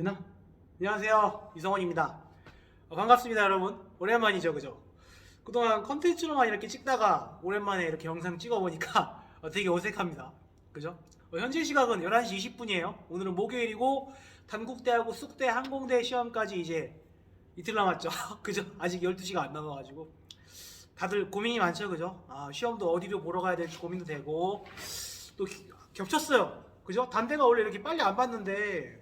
되나? 안녕하세요 이성원입니다 어, 반갑습니다 여러분 오랜만이죠 그죠? 그동안 컨텐츠로만 이렇게 찍다가 오랜만에 이렇게 영상 찍어보니까 어, 되게 어색합니다 그죠? 어, 현재 시각은 11시 20분이에요 오늘은 목요일이고 단국대하고 쑥대 항공대 시험까지 이제 이틀 남았죠 그죠? 아직 12시가 안 남아가지고 다들 고민이 많죠 그죠? 아, 시험도 어디로 보러 가야 될지 고민도 되고 또 기- 겹쳤어요 그죠? 단대가 원래 이렇게 빨리 안 봤는데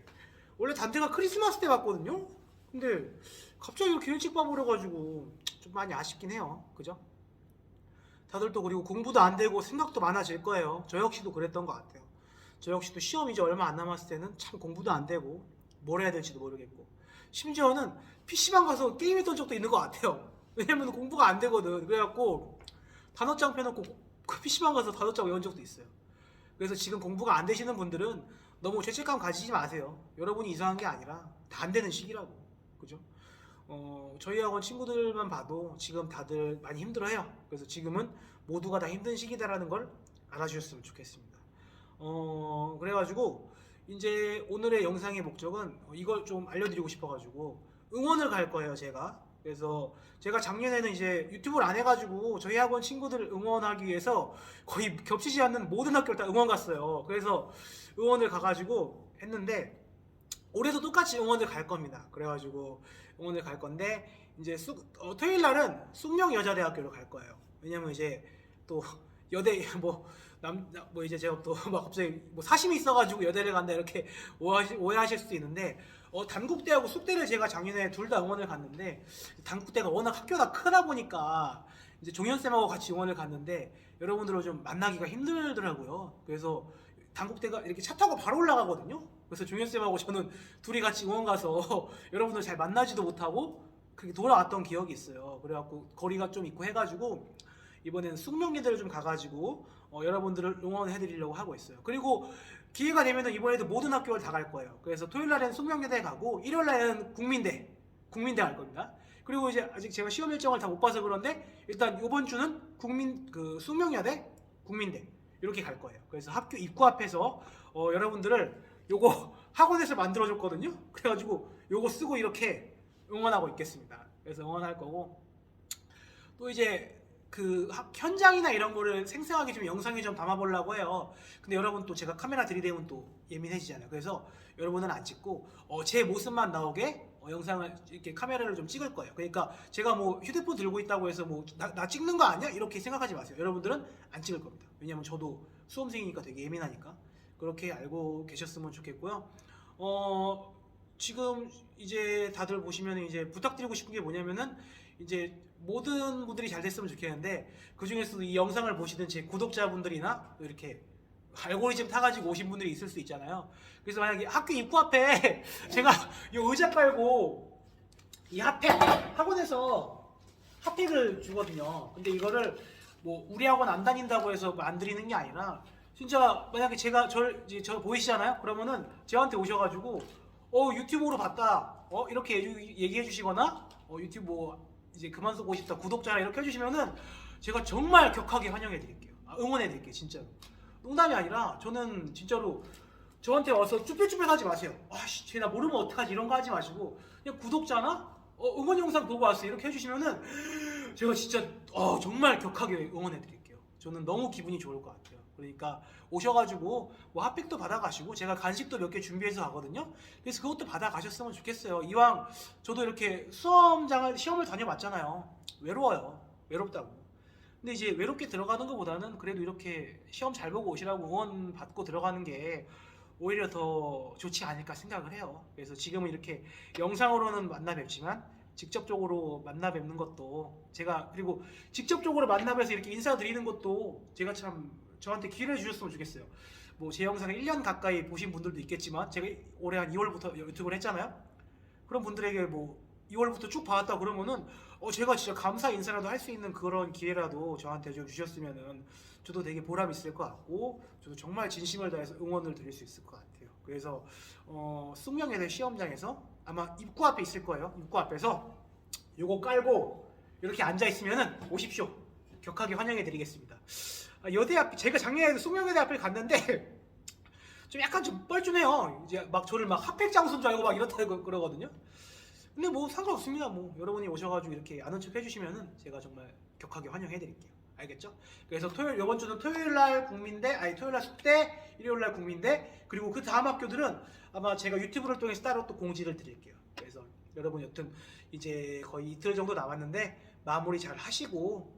원래 단대가 크리스마스 때 봤거든요. 근데 갑자기 이렇게 일찍 봐버려가지고 좀 많이 아쉽긴 해요. 그죠? 다들 또 그리고 공부도 안 되고 생각도 많아질 거예요. 저 역시도 그랬던 것 같아요. 저 역시도 시험 이제 얼마 안 남았을 때는 참 공부도 안 되고 뭘 해야 될지도 모르겠고 심지어는 PC방 가서 게임했던 적도 있는 것 같아요. 왜냐면 공부가 안 되거든. 그래갖고 단어장 펴놓고 그 PC방 가서 단어장 외운 적도 있어요. 그래서 지금 공부가 안 되시는 분들은 너무 죄책감 가지지 마세요. 여러분이 이상한 게 아니라 다 안 되는 시기라고. 그죠? 어, 저희 학원 친구들만 봐도 지금 다들 많이 힘들어해요. 그래서 지금은 모두가 다 힘든 시기다라는 걸 알아주셨으면 좋겠습니다. 어, 그래가지고 이제 오늘의 영상의 목적은 이걸 좀 알려드리고 싶어가지고 응원을 갈 거예요, 제가. 그래서 제가 작년에는 이제 유튜브를 안 해가지고 저희 학원 친구들을 응원하기 위해서 거의 겹치지 않는 모든 학교를 다 응원 갔어요. 그래서 응원을 가가지고 했는데 올해도 똑같이 응원을 갈 겁니다. 그래가지고 응원을 갈 건데 이제 쑥, 어, 토요일 날은 숙명 여자대학교로 갈 거예요. 왜냐면 이제 또 여대 뭐 남 뭐 이제 제가 또 막 갑자기 뭐 사심이 있어가지고 여대를 간다 이렇게 오해하실, 오해하실 수도 있는데 어, 단국대하고 숙대를 제가 작년에 둘 다 응원을 갔는데 단국대가 워낙 학교가 크다 보니까 이제 종현 쌤하고 같이 응원을 갔는데 여러분들을 좀 만나기가 힘들더라고요. 그래서 단국대가 이렇게 차 타고 바로 올라가거든요. 그래서 종현 쌤하고 저는 둘이 같이 응원 가서 여러분들 잘 만나지도 못하고 그렇게 돌아왔던 기억이 있어요. 그래갖고 거리가 좀 있고 해가지고 이번에는 숙명여대를 좀 가가지고 어, 여러분들을 응원해드리려고 하고 있어요. 그리고 기회가 되면은 이번에도 모든 학교를 다 갈 거예요. 그래서 토요일 날에는 숙명여대 가고 일요일 날에는 국민대, 국민대 갈 겁니다. 그리고 이제 아직 제가 시험 일정을 다 못 봐서 그런데 일단 이번 주는 국민 그 숙명여대, 국민대 이렇게 갈 거예요. 그래서 학교 입구 앞에서 어, 여러분들을 요거 학원에서 만들어줬거든요. 그래가지고 요거 쓰고 이렇게 응원하고 있겠습니다. 그래서 응원할 거고 또 이제 그 학- 현장이나 이런 거를 생생하게 좀 영상에 좀 담아보려고 해요. 근데 여러분 또 제가 카메라 들이대면 또 예민해지잖아요. 그래서 여러분은 안 찍고 어, 제 모습만 나오게 어, 영상을 이렇게 카메라를 좀 찍을 거예요. 그러니까 제가 뭐 휴대폰 들고 있다고 해서 뭐나 찍는 거 아니야? 이렇게 생각하지 마세요. 여러분들은 안 찍을 겁니다. 왜냐면 저도 수험생이니까 되게 예민하니까 그렇게 알고 계셨으면 좋겠고요. 어 지금 이제 다들 보시면 이제 부탁드리고 싶은 게 뭐냐면은 이제 모든 분들이 잘 됐으면 좋겠는데 그 중에서도 이 영상을 보시는 제 구독자분들이나 또 이렇게 알고리즘 타가지고 오신 분들이 있을 수 있잖아요. 그래서 만약에 학교 입구 앞에 제가 이 의자 깔고 이 핫팩 학원에서 핫팩을 주거든요. 근데 이거를 뭐 우리 학원 안 다닌다고 해서 뭐안 드리는 게 아니라 진짜 만약에 제가 절 저 보이시잖아요. 그러면은 저한테 오셔가지고 어 유튜브로 봤다. 어 이렇게 얘기- 얘기해 주시거나 어 유튜브 뭐 이제 그만 쓰고 싶다 구독자나 이렇게 해주시면은 제가 정말 격하게 환영해 드릴게요. 아, 응원해 드릴게요 진짜로. 농담이 아니라 저는 진짜로 저한테 와서 쭈뼛쭈뼛하지 마세요. 아씨, 쟤나 모르면 어떡하지 이런 거 하지 마시고 그냥 구독자나 어, 응원 영상 보고 왔어요 이렇게 해주시면은 제가 진짜 어, 정말 격하게 응원해 드릴게요. 저는 너무 기분이 좋을 것 같아요. 그러니까 오셔가지고 뭐 핫팩도 받아가시고 제가 간식도 몇 개 준비해서 가거든요. 그래서 그것도 받아가셨으면 좋겠어요. 이왕 저도 이렇게 수험장을 시험을 다녀봤잖아요. 외로워요. 외롭다고. 근데 이제 외롭게 들어가는 것보다는 그래도 이렇게 시험 잘 보고 오시라고 응원 받고 들어가는 게 오히려 더 좋지 않을까 생각을 해요. 그래서 지금은 이렇게 영상으로는 만나 뵙지만 직접적으로 만나 뵙는 것도 제가 그리고 직접적으로 만나 뵈서 이렇게 인사드리는 것도 제가 참 저한테 기회를 주셨으면 좋겠어요. 뭐 제 영상을 1년 가까이 보신 분들도 있겠지만 제가 올해 한 2월부터 유튜브를 했잖아요. 그런 분들에게 뭐 2월부터 쭉 봐왔다 그러면은 어 제가 진짜 감사 인사라도 할 수 있는 그런 기회라도 저한테 좀 주셨으면은 저도 되게 보람 있을 것 같고 저도 정말 진심을 다해서 응원을 드릴 수 있을 것 같아요. 그래서 어 숙명여대 시험장에서 아마 입구 앞에 있을 거예요. 입구 앞에서 요거 깔고 이렇게 앉아 있으면은 오십시오. 격하게 환영해 드리겠습니다. 아, 여대 앞 제가 작년에 숙명여대 앞을 갔는데 좀 약간 좀 뻘쭘해요. 이제 막 저를 막 핫팩 장소인 줄 알고 막 이렇다고 그러거든요. 근데 뭐 상관없습니다. 뭐 여러분이 오셔가지고 이렇게 아는 척 해주시면은 제가 정말 격하게 환영해드릴게요. 알겠죠? 그래서 토요일 이번 주는 토요일 날 국민대 아니 토요일 날 숙대 일요일 날 국민대 그리고 그 다음 학교들은 아마 제가 유튜브를 통해서 따로 또 공지를 드릴게요. 그래서 여러분 여튼 이제 거의 이틀 정도 남았는데 마무리 잘 하시고 어,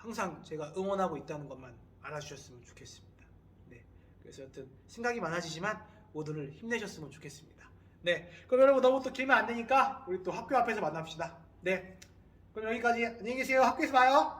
항상 제가 응원하고 있다는 것만 알아주셨으면 좋겠습니다. 네, 그래서 여튼 생각이 많아지지만 모두를 힘내셨으면 좋겠습니다. 네, 그럼 여러분 너무 또 길면 안 되니까 우리 또 학교 앞에서 만납시다. 네, 그럼 여기까지 안녕히 계세요. 학교에서 봐요.